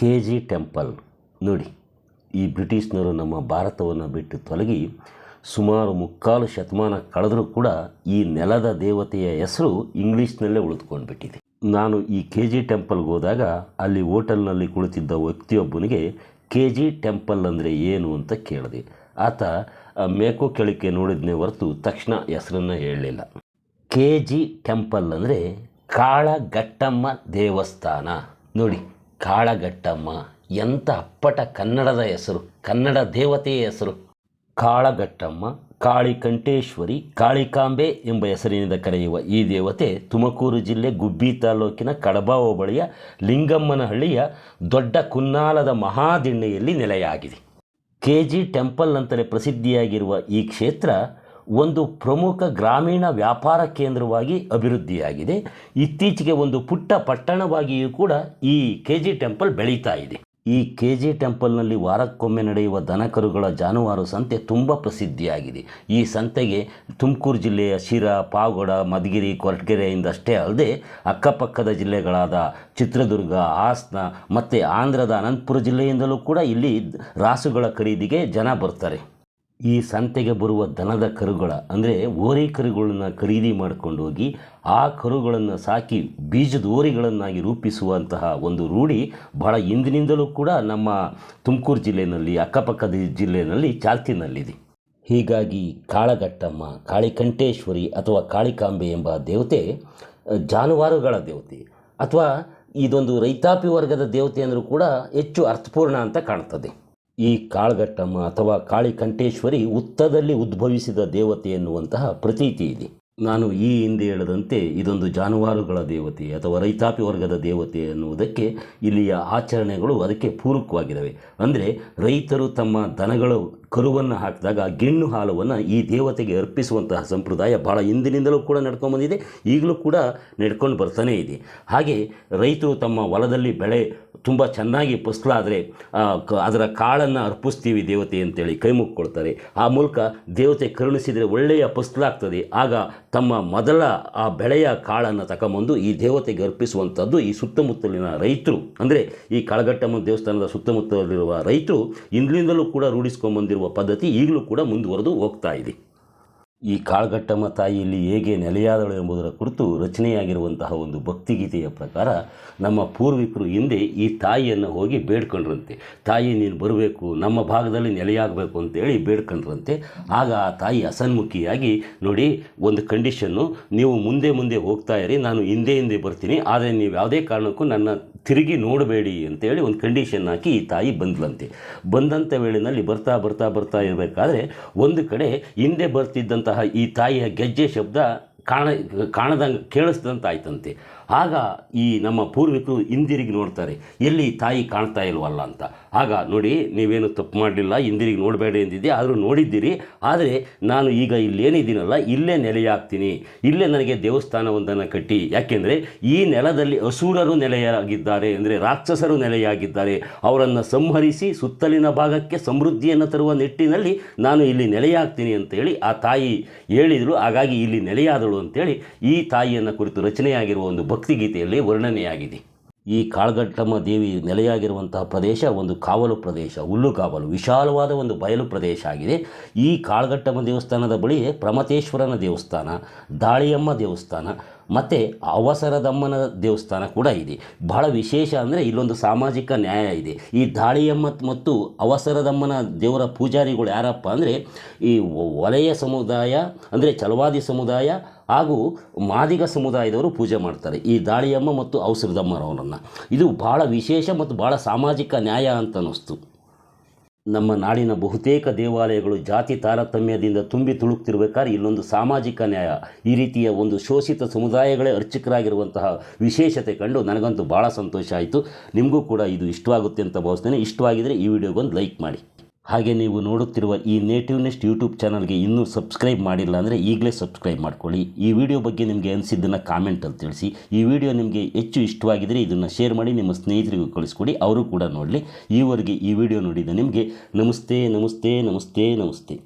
K G temple. ನೋಡಿ, ಈ ಬ್ರಿಟಿಷ್ನರು ನಮ್ಮ ಭಾರತವನ್ನು ಬಿಟ್ಟು ತೊಲಗಿ ಸುಮಾರು ಮುಕ್ಕಾಲು ಶತಮಾನ ಕಳೆದರೂ ಕೂಡ ಈ ನೆಲದ ದೇವತೆಯ ಹೆಸರು ಇಂಗ್ಲೀಷ್ನಲ್ಲೇ ಉಳಿದುಕೊಂಡು ಬಿಟ್ಟಿದೆ ನಾನು ಈ ಕೆ ಜಿ ಟೆಂಪಲ್ಗೆ ಹೋದಾಗ ಅಲ್ಲಿ ಹೋಟೆಲ್ನಲ್ಲಿ ಕುಳಿತಿದ್ದ ವ್ಯಕ್ತಿಯೊಬ್ಬನಿಗೆ ಕೆ ಜಿ ಟೆಂಪಲ್ ಅಂದರೆ ಏನು ಅಂತ ಕೇಳಿದೆ. ಆತ ಮೇಕು ಕೆಳಕ್ಕೆ ನೋಡಿದ್ನೇ ಹೊರತು ತಕ್ಷಣ ಹೆಸರನ್ನು ಹೇಳಲಿಲ್ಲ. ಕೆ ಜಿ ಟೆಂಪಲ್ ಅಂದರೆ ಕಾಳಗಟ್ಟಮ್ಮ ದೇವಸ್ಥಾನ. ನೋಡಿ ಕಾಳಗಟ್ಟಮ್ಮ ಎಂಥ ಅಪ್ಪಟ ಕನ್ನಡದ ಹೆಸರು, ಕನ್ನಡ ದೇವತೆಯ ಹೆಸರು. ಕಾಳಗಟ್ಟಮ್ಮ ಕಾಳಿಕಂಠೇಶ್ವರಿ, ಕಾಳಿಕಾಂಬೆ ಎಂಬ ಹೆಸರಿನಿಂದ ಕರೆಯುವ ಈ ದೇವತೆ ತುಮಕೂರು ಜಿಲ್ಲೆ ಗುಬ್ಬಿ ತಾಲೂಕಿನ ಕಡಬ ಹೋಬಳಿಯ ಲಿಂಗಮ್ಮನಹಳ್ಳಿಯ ದೊಡ್ಡ ಕುನ್ನಾಲದ ಮಹಾದಿಣ್ಣೆಯಲ್ಲಿ ನೆಲೆಯಾಗಿದೆ. ಕೆ ಜಿ ಟೆಂಪಲ್ ಅಂತಲೇ ಪ್ರಸಿದ್ಧಿಯಾಗಿರುವ ಈ ಕ್ಷೇತ್ರ ಒಂದು ಪ್ರಮುಖ ಗ್ರಾಮೀಣ ವ್ಯಾಪಾರ ಕೇಂದ್ರವಾಗಿ ಅಭಿವೃದ್ಧಿಯಾಗಿದೆ. ಇತ್ತೀಚೆಗೆ ಒಂದು ಪುಟ್ಟ ಪಟ್ಟಣವಾಗಿಯೂ ಕೂಡ ಈ ಕೆ ಜಿ ಟೆಂಪಲ್ ಬೆಳೀತಾ ಇದೆ. ಈ ಕೆ ಜಿ ಟೆಂಪಲ್ನಲ್ಲಿ ವಾರಕ್ಕೊಮ್ಮೆ ನಡೆಯುವ ದನಕರುಗಳ ಜಾನುವಾರು ಸಂತೆ ತುಂಬ ಪ್ರಸಿದ್ಧಿಯಾಗಿದೆ. ಈ ಸಂತೆಗೆ ತುಮಕೂರು ಜಿಲ್ಲೆಯ ಶಿರಾ, ಪಾವಗಡ, ಮಧುಗಿರಿ, ಕೊರಟಗೆರೆಯಿಂದಷ್ಟೇ ಅಲ್ಲದೆ ಅಕ್ಕಪಕ್ಕದ ಜಿಲ್ಲೆಗಳಾದ ಚಿತ್ರದುರ್ಗ, ಹಾಸನ ಮತ್ತು ಆಂಧ್ರದ ಅನಂತಪುರ ಜಿಲ್ಲೆಯಿಂದಲೂ ಕೂಡ ಇಲ್ಲಿ ರಾಸುಗಳ ಖರೀದಿಗೆ ಜನ ಬರ್ತಾರೆ. ಈ ಸಂತೆಗೆ ಬರುವ ದನದ ಕರುಗಳ, ಅಂದರೆ ಓರಿ ಕರುಗಳನ್ನು ಖರೀದಿ ಮಾಡ್ಕೊಂಡು ಹೋಗಿ ಆ ಕರುಗಳನ್ನು ಸಾಕಿ ಬೀಜದ ಓರಿಗಳನ್ನಾಗಿ ರೂಪಿಸುವಂತಹ ಒಂದು ರೂಢಿ ಬಹಳ ಹಿಂದಿನಿಂದಲೂ ಕೂಡ ನಮ್ಮ ತುಮಕೂರು ಜಿಲ್ಲೆಯಲ್ಲಿ, ಅಕ್ಕಪಕ್ಕದ ಜಿಲ್ಲೆಯಲ್ಲಿ ಚಾಲ್ತಿನಲ್ಲಿದೆ. ಹೀಗಾಗಿ ಕಾಳಗಟ್ಟಮ್ಮ ಕಾಳಿಕಂಠೇಶ್ವರಿ ಅಥವಾ ಕಾಳಿಕಾಂಬೆ ಎಂಬ ದೇವತೆ, ಜಾನುವಾರುಗಳ ದೇವತೆ, ಅಥವಾ ಇದೊಂದು ರೈತಾಪಿ ವರ್ಗದ ದೇವತೆ ಅಂದರೂ ಕೂಡ ಹೆಚ್ಚು ಅರ್ಥಪೂರ್ಣ ಅಂತ ಕಾಣ್ತದೆ. ಈ ಕಾಳಗಟ್ಟಮ್ಮ ಅಥವಾ ಕಾಳಿಕಂಠೇಶ್ವರಿ ಉತ್ತದಲ್ಲಿ ಉದ್ಭವಿಸಿದ ದೇವತೆ ಎನ್ನುವಂತಹ ಪ್ರತೀತಿ ಇದೆ. ನಾನು ಈ ಹಿಂದೆ ಹೇಳದಂತೆ ಇದೊಂದು ಜಾನುವಾರುಗಳ ದೇವತೆ ಅಥವಾ ರೈತಾಪಿ ವರ್ಗದ ದೇವತೆ ಎನ್ನುವುದಕ್ಕೆ ಇಲ್ಲಿಯ ಆಚರಣೆಗಳು ಅದಕ್ಕೆ ಪೂರಕವಾಗಿದ್ದಾವೆ. ಅಂದರೆ ರೈತರು ತಮ್ಮ ದನಗಳು ಕರುವನ್ನು ಹಾಕಿದಾಗ ಗಿಣ್ಣು ಹಾಲವನ್ನು ಈ ದೇವತೆಗೆ ಅರ್ಪಿಸುವಂತಹ ಸಂಪ್ರದಾಯ ಭಾಳ ಹಿಂದಿನಿಂದಲೂ ಕೂಡ ನಡ್ಕೊಂಡು ಬಂದಿದೆ. ಈಗಲೂ ಕೂಡ ನಡ್ಕೊಂಡು ಬರ್ತಾನೇ ಇದೆ. ಹಾಗೆ ರೈತರು ತಮ್ಮ ಹೊಲದಲ್ಲಿ ಬೆಳೆ ತುಂಬ ಚೆನ್ನಾಗಿ ಫಸಲಾದರೆ ಅದರ ಕಾಳನ್ನು ಅರ್ಪಿಸ್ತೀವಿ ದೇವತೆ ಅಂತೇಳಿ ಕೈ ಮುಕ್ಕೊಳ್ತಾರೆ ಆ ಮೂಲಕ ದೇವತೆ ಕರುಣಿಸಿದರೆ ಒಳ್ಳೆಯ ಫಸಲಾಗ್ತದೆ. ಆಗ ತಮ್ಮ ಮೊದಲ ಆ ಬೆಳೆಯ ಕಾಳನ್ನು ತಗೊಂಬಂದು ಈ ದೇವತೆಗೆ ಅರ್ಪಿಸುವಂಥದ್ದು ಈ ಸುತ್ತಮುತ್ತಲಿನ ರೈತರು. ಅಂದರೆ ಈ ಕಾಳಗಟ್ಟಮ್ಮ ದೇವಸ್ಥಾನದ ಸುತ್ತಮುತ್ತಲಿರುವ ರೈತರು ಇಂದಿನಿಂದಲೂ ಕೂಡ ರೂಢಿಸ್ಕೊಂಬಂದಿರುವ ಪದ್ಧತಿ ಈಗಲೂ ಕೂಡ ಮುಂದುವರೆದು ಹೋಗ್ತಾ ಇದೆ. ಈ ಕಾಳಗಟ್ಟಮ್ಮ ತಾಯಿಯಲ್ಲಿ ಹೇಗೆ ನೆಲೆಯಾದಳು ಎಂಬುದರ ಕುರಿತು ರಚನೆಯಾಗಿರುವಂತಹ ಒಂದು ಭಕ್ತಿಗೀತೆಯ ಪ್ರಕಾರ ನಮ್ಮ ಪೂರ್ವಿಕರು ಹಿಂದೆ ಈ ತಾಯಿಯನ್ನು ಹೋಗಿ ಬೇಡ್ಕೊಂಡ್ರಂತೆ. ತಾಯಿ ನೀನು ಬರಬೇಕು, ನಮ್ಮ ಭಾಗದಲ್ಲಿ ನೆಲೆಯಾಗಬೇಕು ಅಂತೇಳಿ ಬೇಡ್ಕೊಂಡ್ರಂತೆ. ಆಗ ಆ ತಾಯಿ ಅಸನ್ಮುಖಿಯಾಗಿ, ನೋಡಿ, ಒಂದು ಕಂಡೀಷನ್ನು ನೀವು ಮುಂದೆ ಮುಂದೆ ಹೋಗ್ತಾ ಇರಿ, ನಾನು ಹಿಂದೆ ಹಿಂದೆ ಬರ್ತೀನಿ, ಆದರೆ ನೀವು ಯಾವುದೇ ಕಾರಣಕ್ಕೂ ನನ್ನ ತಿರುಗಿ ನೋಡಬೇಡಿ ಅಂತೇಳಿ ಒಂದು ಕಂಡೀಷನ್ ಹಾಕಿ ಈ ತಾಯಿ ಬಂದ್ಲಂತೆ. ಬಂದಂಥ ವೇಳೆಯಲ್ಲಿ ಬರ್ತಾ ಬರ್ತಾ ಬರ್ತಾ ಇರಬೇಕಾದ್ರೆ ಒಂದು ಕಡೆ ಹಿಂದೆ ಬರ್ತಿದ್ದಂತಹ ಈ ತಾಯಿಯ ಗೆಜ್ಜೆ ಶಬ್ದ ಕಾಣ, ಕಾಣದಂಗೆ ಕೇಳಿಸ್ದಂತ ಆಯ್ತಂತೆ ಆಗ ಈ ನಮ್ಮ ಪೂರ್ವಿಕರು ಹಿಂದಿರುಗಿ ನೋಡ್ತಾರೆ, ಎಲ್ಲಿ ತಾಯಿ ಕಾಣ್ತಾ ಇಲ್ವಲ್ಲ ಅಂತ. ಆಗ ನೋಡಿ, ನೀವೇನು ತಪ್ಪು ಮಾಡಲಿಲ್ಲ ಹಿಂದಿರುಗಿ ನೋಡಬೇಡಿ ಎಂದಿದ್ದೆ ಆದರೂ ನೋಡಿದ್ದೀರಿ. ಆದರೆ ನಾನು ಈಗ ಇಲ್ಲೇನಿದ್ದೀನಲ್ಲ, ಇಲ್ಲೇ ನೆಲೆಯಾಗ್ತೀನಿ. ಇಲ್ಲೇ ನನಗೆ ದೇವಸ್ಥಾನವೊಂದನ್ನು ಕಟ್ಟಿ. ಯಾಕೆಂದರೆ ಈ ನೆಲದಲ್ಲಿ ಅಸುರರು ನೆಲೆಯಾಗಿದ್ದಾರೆ ಅಂದರೆ ರಾಕ್ಷಸರು ನೆಲೆಯಾಗಿದ್ದಾರೆ. ಅವರನ್ನು ಸಂಹರಿಸಿ ಸುತ್ತಲಿನ ಭಾಗಕ್ಕೆ ಸಮೃದ್ಧಿಯನ್ನು ತರುವ ನಿಟ್ಟಿನಲ್ಲಿ ನಾನು ಇಲ್ಲಿ ನೆಲೆಯಾಗ್ತೀನಿ ಅಂತೇಳಿ ಆ ತಾಯಿ ಹೇಳಿದರು. ಹಾಗಾಗಿ ಇಲ್ಲಿ ನೆಲೆಯಾದಳು ಅಂತೇಳಿ ಈ ತಾಯಿಯನ್ನು ಕುರಿತು ರಚನೆಯಾಗಿರುವ ಒಂದು ಭಕ್ತಿಗೀತೆಯಲ್ಲಿ ವರ್ಣನೆಯಾಗಿದೆ. ಈ ಕಾಳಗಟ್ಟಮ್ಮ ದೇವಿ ನೆಲೆಯಾಗಿರುವಂತಹ ಪ್ರದೇಶ ಒಂದು ಕಾವಲು ಪ್ರದೇಶ ಹುಲ್ಲುಗಾವಲು ವಿಶಾಲವಾದ ಒಂದು ಬಯಲು ಪ್ರದೇಶ ಆಗಿದೆ. ಈ ಕಾಳಗಟ್ಟಮ್ಮ ದೇವಸ್ಥಾನದ ಬಳಿ ಪ್ರಮತೇಶ್ವರನ ದೇವಸ್ಥಾನ, ದಾಳಿಯಮ್ಮ ದೇವಸ್ಥಾನ ಮತ್ತು ಅವಸರದಮ್ಮನ ದೇವಸ್ಥಾನ ಕೂಡ ಇದೆ. ಬಹಳ ವಿಶೇಷ ಅಂದರೆ ಇಲ್ಲೊಂದು ಸಾಮಾಜಿಕ ನ್ಯಾಯ ಇದೆ. ಈ ದಾಳಿಯಮ್ಮ ಮತ್ತು ಅವಸರದಮ್ಮನ ದೇವರ ಪೂಜಾರಿಗಳು ಯಾರಪ್ಪ ಅಂದರೆ ಈ ವಲಯ ಸಮುದಾಯ ಅಂದರೆ ಚಲವಾದಿ ಸಮುದಾಯ ಹಾಗೂ ಮಾದಿಗ ಸಮುದಾಯದವರು ಪೂಜೆ ಮಾಡ್ತಾರೆ. ಈ ದಾಳಿಯಮ್ಮ ಮತ್ತು ಅವಸರದಮ್ಮರವರನ್ನು ಇದು ಭಾಳ ವಿಶೇಷ ಮತ್ತು ಭಾಳ ಸಾಮಾಜಿಕ ನ್ಯಾಯ ಅಂತ ಅನ್ನಿಸ್ತು. ನಮ್ಮ ನಾಡಿನ ಬಹುತೇಕ ದೇವಾಲಯಗಳು ಜಾತಿ ತಾರತಮ್ಯದಿಂದ ತುಂಬಿ ತುಳುಕ್ತಿರ್ಬೇಕಾದ್ರೆ ಇಲ್ಲೊಂದು ಸಾಮಾಜಿಕ ನ್ಯಾಯ, ಈ ರೀತಿಯ ಒಂದು ಶೋಷಿತ ಸಮುದಾಯಗಳೇ ಅರ್ಚಕರಾಗಿರುವಂತಹ ವಿಶೇಷತೆ ಕಂಡು ನನಗಂತೂ ಭಾಳ ಸಂತೋಷ ಆಯಿತು. ನಿಮಗೂ ಕೂಡ ಇದು ಇಷ್ಟವಾಗುತ್ತೆ ಅಂತ ಭಾವಿಸ್ತೇನೆ. ಇಷ್ಟವಾಗಿದ್ದರೆ ಈ ವಿಡಿಯೋಗೊಂದು ಲೈಕ್ ಮಾಡಿ. ಹಾಗೆ ನೀವು ನೋಡುತ್ತಿರುವ ಈ ನೇಟಿವ್ ನೆಸ್ಟ್ ಯೂಟ್ಯೂಬ್ ಚಾನಲ್ಗೆ ಇನ್ನೂ ಸಬ್ಸ್ಕ್ರೈಬ್ ಮಾಡಿಲ್ಲ ಅಂದರೆ ಈಗಲೇ ಸಬ್ಸ್ಕ್ರೈಬ್ ಮಾಡ್ಕೊಳ್ಳಿ. ಈ ವಿಡಿಯೋ ಬಗ್ಗೆ ನಿಮಗೆ ಅನಿಸಿದ್ದನ್ನು ಕಾಮೆಂಟಲ್ಲಿ ತಿಳಿಸಿ. ಈ ವಿಡಿಯೋ ನಿಮಗೆ ಹೆಚ್ಚು ಇಷ್ಟವಾಗಿದ್ದರೆ ಇದನ್ನು ಶೇರ್ ಮಾಡಿ, ನಿಮ್ಮ ಸ್ನೇಹಿತರಿಗೂ ಕಳಿಸ್ಕೊಡಿ. ಅವರು ಕೂಡ ನೋಡಲಿ. ಈವರೆಗೆ ಈ ವಿಡಿಯೋ ನೋಡಿದ ನಿಮಗೆ ನಮಸ್ತೆ ನಮಸ್ತೆ ನಮಸ್ತೆ ನಮಸ್ತೆ.